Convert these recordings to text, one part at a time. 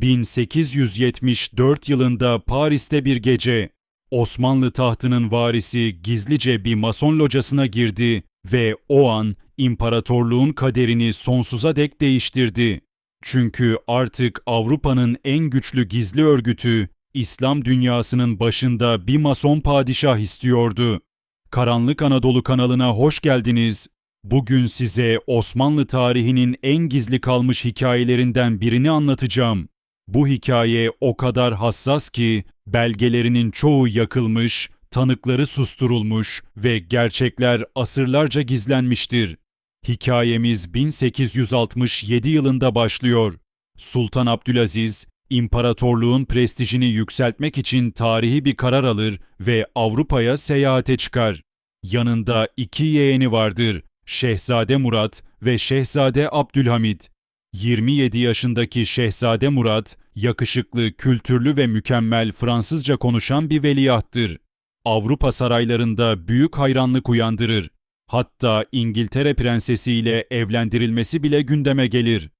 1874 yılında Paris'te bir gece Osmanlı tahtının varisi gizlice bir mason locasına girdi ve o an imparatorluğun kaderini sonsuza dek değiştirdi. Çünkü artık Avrupa'nın en güçlü gizli örgütü İslam dünyasının başında bir mason padişah istiyordu. Karanlık Anadolu kanalına hoş geldiniz. Bugün size Osmanlı tarihinin en gizli kalmış hikayelerinden birini anlatacağım. Bu hikaye o kadar hassas ki belgelerinin çoğu yakılmış, tanıkları susturulmuş ve gerçekler asırlarca gizlenmiştir. Hikayemiz 1867 yılında başlıyor. Sultan Abdülaziz, imparatorluğun prestijini yükseltmek için tarihi bir karar alır ve Avrupa'ya seyahate çıkar. Yanında iki yeğeni vardır, Şehzade Murat ve Şehzade Abdülhamit. 27 yaşındaki Şehzade Murat, yakışıklı, kültürlü ve mükemmel Fransızca konuşan bir veliahttır. Avrupa saraylarında büyük hayranlık uyandırır. Hatta İngiltere prensesiyle evlendirilmesi bile gündeme gelir.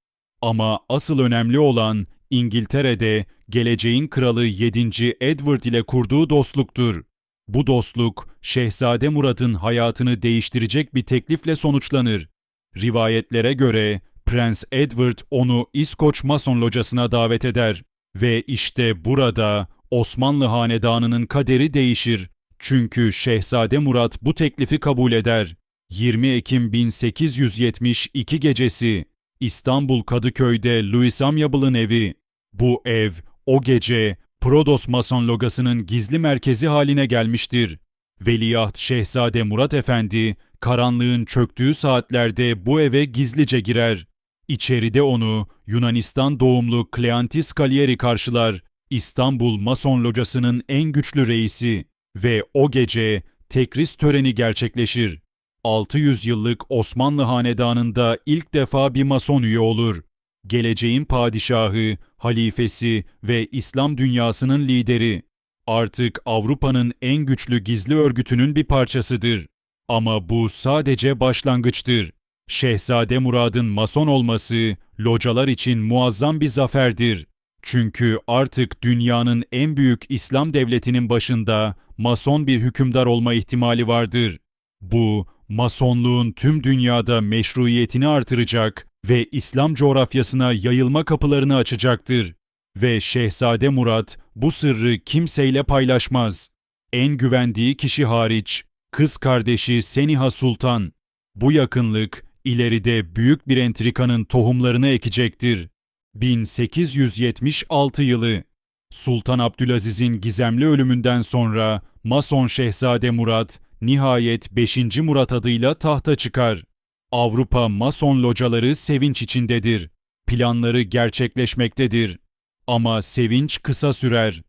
Ama asıl önemli olan İngiltere'de geleceğin kralı 7. Edward ile kurduğu dostluktur. Bu dostluk Şehzade Murat'ın hayatını değiştirecek bir teklifle sonuçlanır. Rivayetlere göre Prens Edward onu İskoç Mason locasına davet eder ve işte burada Osmanlı hanedanının kaderi değişir. Çünkü Şehzade Murat bu teklifi kabul eder. 20 Ekim 1872 gecesi İstanbul Kadıköy'de Louis Amiable'ın evi. Bu ev o gece Prodos Mason logasının gizli merkezi haline gelmiştir. Veliaht Şehzade Murat Efendi karanlığın çöktüğü saatlerde bu eve gizlice girer. İçeride onu Yunanistan doğumlu Kleantis Kalieri karşılar. İstanbul Mason locasının en güçlü reisi ve o gece tekris töreni gerçekleşir. 600 yıllık Osmanlı hanedanında ilk defa bir mason üye olur. Geleceğin padişahı, halifesi ve İslam dünyasının lideri. Artık Avrupa'nın en güçlü gizli örgütünün bir parçasıdır. Ama bu sadece başlangıçtır. Şehzade Murad'ın mason olması localar için muazzam bir zaferdir. Çünkü artık dünyanın en büyük İslam devletinin başında mason bir hükümdar olma ihtimali vardır. Bu masonluğun tüm dünyada meşruiyetini artıracak ve İslam coğrafyasına yayılma kapılarını açacaktır. Ve Şehzade Murat bu sırrı kimseyle paylaşmaz. En güvendiği kişi hariç, kız kardeşi Seniha Sultan. Bu yakınlık ileride büyük bir entrikanın tohumlarını ekecektir. 1876 yılı Sultan Abdülaziz'in gizemli ölümünden sonra Mason Şehzade Murat nihayet 5. Murat adıyla tahta çıkar. Avrupa Mason locaları sevinç içindedir. Planları gerçekleşmektedir. Ama sevinç kısa sürer.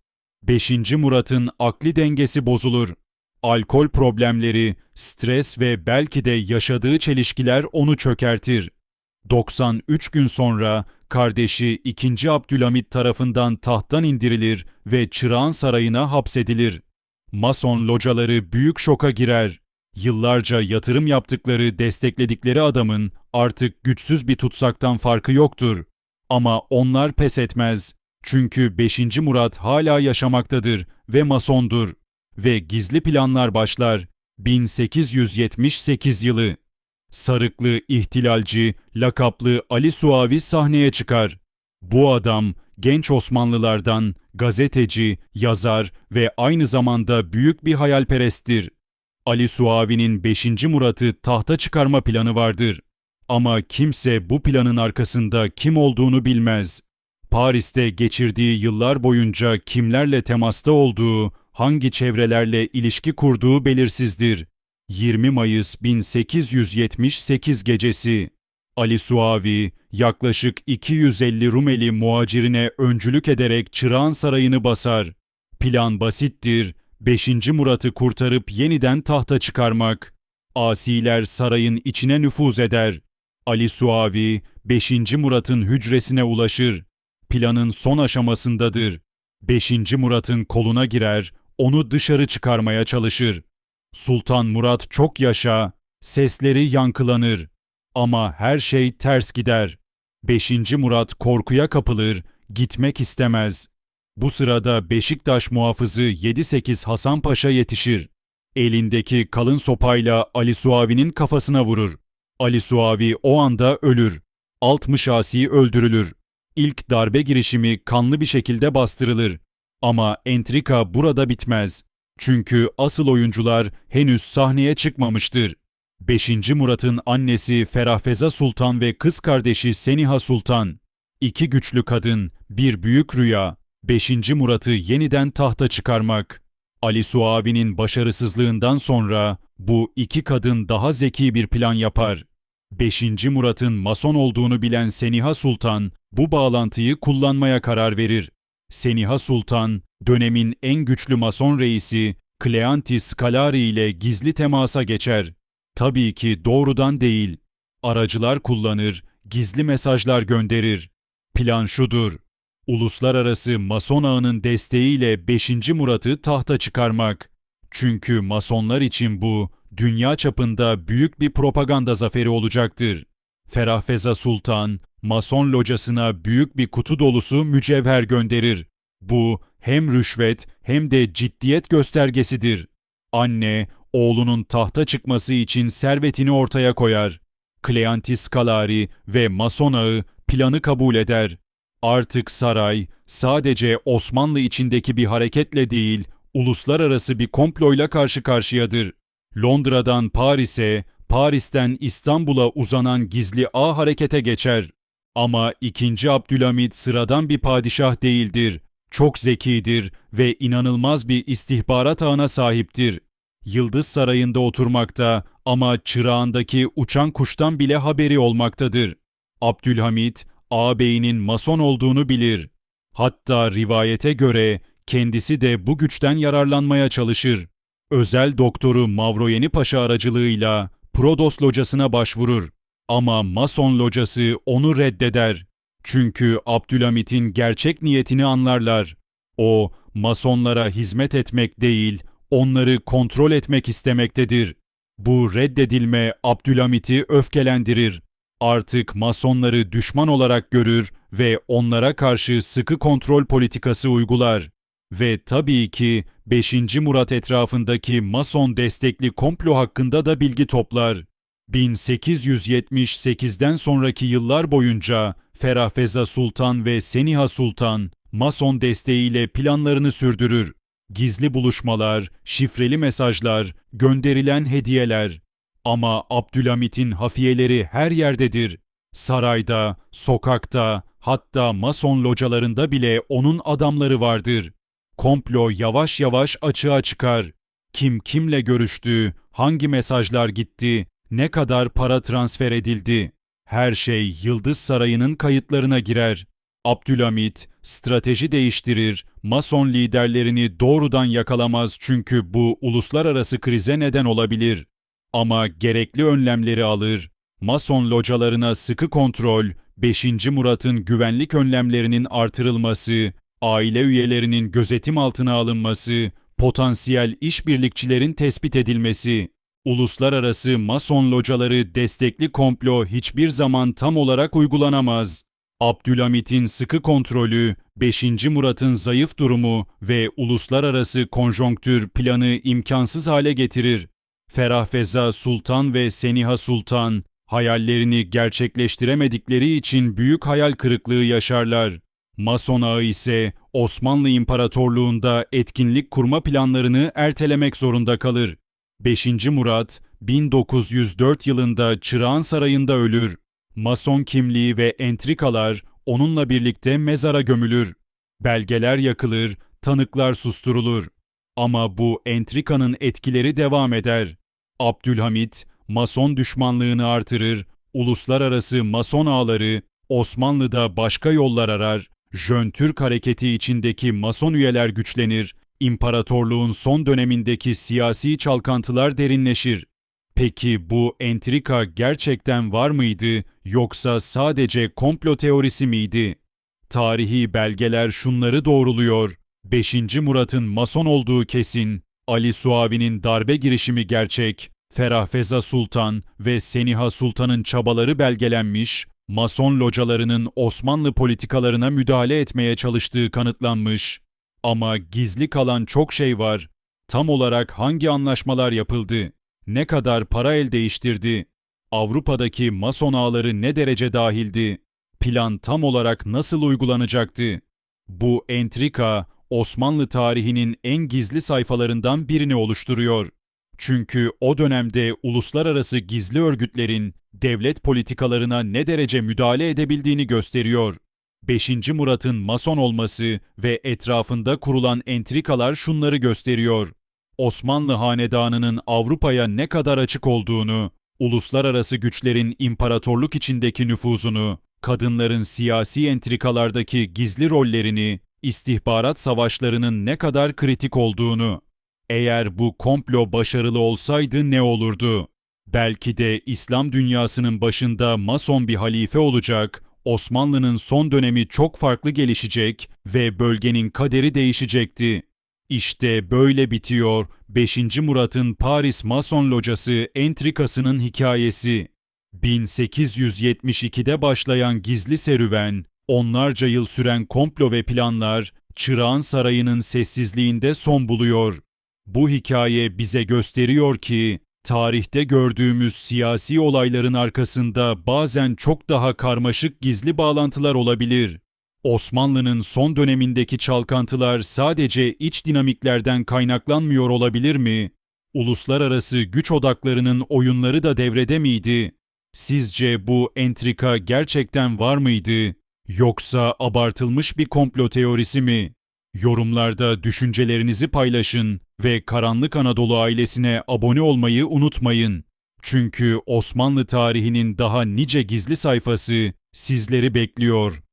5. Murat'ın akli dengesi bozulur. Alkol problemleri, stres ve belki de yaşadığı çelişkiler onu çökertir. 93 gün sonra kardeşi 2. Abdülhamit tarafından tahttan indirilir ve Çırağan Sarayı'na hapsedilir. Mason locaları büyük şoka girer. Yıllarca yatırım yaptıkları, destekledikleri adamın artık güçsüz bir tutsaktan farkı yoktur. Ama onlar pes etmez. Çünkü 5. Murat hala yaşamaktadır ve masondur. Ve gizli planlar başlar. 1878 yılı. Sarıklı ihtilalci, lakaplı Ali Suavi sahneye çıkar. Bu adam genç Osmanlılardan gazeteci, yazar ve aynı zamanda büyük bir hayalperesttir. Ali Suavi'nin 5. Murat'ı tahta çıkarma planı vardır. Ama kimse bu planın arkasında kim olduğunu bilmez. Paris'te geçirdiği yıllar boyunca kimlerle temasta olduğu, hangi çevrelerle ilişki kurduğu belirsizdir. 20 Mayıs 1878 gecesi Ali Suavi yaklaşık 250 Rumeli muhacirine öncülük ederek Çırağan Sarayı'nı basar. Plan basittir, 5. Murat'ı kurtarıp yeniden tahta çıkarmak. Asiler sarayın içine nüfuz eder. Ali Suavi 5. Murat'ın hücresine ulaşır. Planın son aşamasındadır. 5. Murat'ın koluna girer, onu dışarı çıkarmaya çalışır. Sultan Murat çok yaşa, sesleri yankılanır. Ama her şey ters gider. 5. Murat korkuya kapılır, Gitmek istemez. Bu sırada Beşiktaş muhafızı 7-8 Hasan Paşa yetişir. Elindeki kalın sopayla Ali Suavi'nin kafasına vurur. Ali Suavi o anda ölür. Alt mışasi öldürülür. İlk darbe girişimi kanlı bir şekilde bastırılır. Ama entrika burada bitmez. Çünkü asıl oyuncular henüz sahneye çıkmamıştır. 5. Murat'ın annesi Ferahfeza Sultan ve kız kardeşi Seniha Sultan. İki güçlü kadın, bir büyük rüya. 5. Murat'ı yeniden tahta çıkarmak. Ali Suavi'nin başarısızlığından sonra bu iki kadın daha zeki bir plan yapar. 5. Murat'ın mason olduğunu bilen Seniha Sultan bu bağlantıyı kullanmaya karar verir. Seniha Sultan, dönemin en güçlü mason reisi Cleanti Scalari ile gizli temasa geçer. Tabii ki doğrudan değil. Aracılar kullanır, gizli mesajlar gönderir. Plan şudur. Uluslararası Mason ağının desteğiyle 5. Murat'ı tahta çıkarmak. Çünkü Masonlar için bu, dünya çapında büyük bir propaganda zaferi olacaktır. Ferahfeza Sultan, Mason locasına büyük bir kutu dolusu mücevher gönderir. Bu hem rüşvet hem de ciddiyet göstergesidir. Anne, oğlunun tahta çıkması için servetini ortaya koyar. Cleanti Scalari ve Mason ağı planı kabul eder. Artık saray sadece Osmanlı içindeki bir hareketle değil, uluslararası bir komployla karşı karşıyadır. Londra'dan Paris'e, Paris'ten İstanbul'a uzanan gizli ağ harekete geçer. Ama 2. Abdülhamit sıradan bir padişah değildir. Çok zekidir ve inanılmaz bir istihbarat ağına sahiptir. Yıldız Sarayı'nda oturmakta ama çırağındaki uçan kuştan bile haberi olmaktadır. Abdülhamit, ağabeyinin mason olduğunu bilir. Hatta rivayete göre kendisi de bu güçten yararlanmaya çalışır. Özel doktoru Mavroyeni Paşa aracılığıyla Prodos locasına başvurur. Ama Mason locası onu reddeder. Çünkü Abdülhamit'in gerçek niyetini anlarlar. O, Masonlara hizmet etmek değil, onları kontrol etmek istemektedir. Bu reddedilme Abdülhamit'i öfkelendirir. Artık Masonları düşman olarak görür ve onlara karşı sıkı kontrol politikası uygular. Ve tabii ki 5. Murat etrafındaki Mason destekli komplo hakkında da bilgi toplar. 1878'den sonraki yıllar boyunca Ferahfeza Sultan ve Seniha Sultan Mason desteğiyle planlarını sürdürür. Gizli buluşmalar, şifreli mesajlar, gönderilen hediyeler. Ama Abdülhamit'in hafiyeleri her yerdedir. Sarayda, sokakta, hatta Mason localarında bile onun adamları vardır. Komplo yavaş yavaş açığa çıkar. Kim kimle görüştü, hangi mesajlar gitti, ne kadar para transfer edildi. Her şey Yıldız Sarayı'nın kayıtlarına girer. Abdülhamit strateji değiştirir, Mason liderlerini doğrudan yakalamaz çünkü bu uluslararası krize neden olabilir. Ama gerekli önlemleri alır. Mason localarına sıkı kontrol, 5. Murat'ın güvenlik önlemlerinin artırılması, aile üyelerinin gözetim altına alınması, potansiyel işbirlikçilerin tespit edilmesi, uluslararası mason locaları destekli komplo hiçbir zaman tam olarak uygulanamaz. Abdülhamit'in sıkı kontrolü, 5. Murat'ın zayıf durumu ve uluslararası konjonktür planı imkansız hale getirir. Ferahfeza Sultan ve Seniha Sultan hayallerini gerçekleştiremedikleri için büyük hayal kırıklığı yaşarlar. Mason ağı ise Osmanlı İmparatorluğunda etkinlik kurma planlarını ertelemek zorunda kalır. 5. Murat 1904 yılında Çırağan Sarayı'nda ölür. Mason kimliği ve entrikalar onunla birlikte mezara gömülür. Belgeler yakılır, tanıklar susturulur. Ama bu entrikanın etkileri devam eder. Abdülhamit, Mason düşmanlığını artırır, uluslararası Mason ağları Osmanlı'da başka yollar arar, Jön Türk hareketi içindeki Mason üyeler güçlenir, imparatorluğun son dönemindeki siyasi çalkantılar derinleşir. Peki bu entrika gerçekten var mıydı yoksa sadece komplo teorisi miydi? Tarihi belgeler şunları doğruluyor. 5. Murat'ın mason olduğu kesin, Ali Suavi'nin darbe girişimi gerçek, Ferahfeza Sultan ve Seniha Sultan'ın çabaları belgelenmiş, Mason localarının Osmanlı politikalarına müdahale etmeye çalıştığı kanıtlanmış. Ama gizli kalan çok şey var. Tam olarak hangi anlaşmalar yapıldı? Ne kadar para el değiştirdi? Avrupa'daki Mason ağları ne derece dahildi? Plan tam olarak nasıl uygulanacaktı? Bu entrika Osmanlı tarihinin en gizli sayfalarından birini oluşturuyor. Çünkü o dönemde uluslararası gizli örgütlerin devlet politikalarına ne derece müdahale edebildiğini gösteriyor. 5. Murat'ın mason olması ve etrafında kurulan entrikalar şunları gösteriyor. Osmanlı hanedanının Avrupa'ya ne kadar açık olduğunu, uluslararası güçlerin imparatorluk içindeki nüfuzunu, kadınların siyasi entrikalardaki gizli rollerini, istihbarat savaşlarının ne kadar kritik olduğunu. Eğer bu komplo başarılı olsaydı ne olurdu? Belki de İslam dünyasının başında mason bir halife olacak, Osmanlı'nın son dönemi çok farklı gelişecek ve bölgenin kaderi değişecekti. İşte böyle bitiyor 5. Murat'ın Paris Mason Locası entrikasının hikayesi. 1872'de başlayan gizli serüven, onlarca yıl süren komplo ve planlar, Çırağan Sarayı'nın sessizliğinde son buluyor. Bu hikaye bize gösteriyor ki, tarihte gördüğümüz siyasi olayların arkasında bazen çok daha karmaşık gizli bağlantılar olabilir. Osmanlı'nın son dönemindeki çalkantılar sadece iç dinamiklerden kaynaklanmıyor olabilir mi? Uluslararası güç odaklarının oyunları da devrede miydi? Sizce bu entrika gerçekten var mıydı? Yoksa abartılmış bir komplo teorisi mi? Yorumlarda düşüncelerinizi paylaşın ve Karanlık Anadolu ailesine abone olmayı unutmayın. Çünkü Osmanlı tarihinin daha nice gizli sayfası sizleri bekliyor.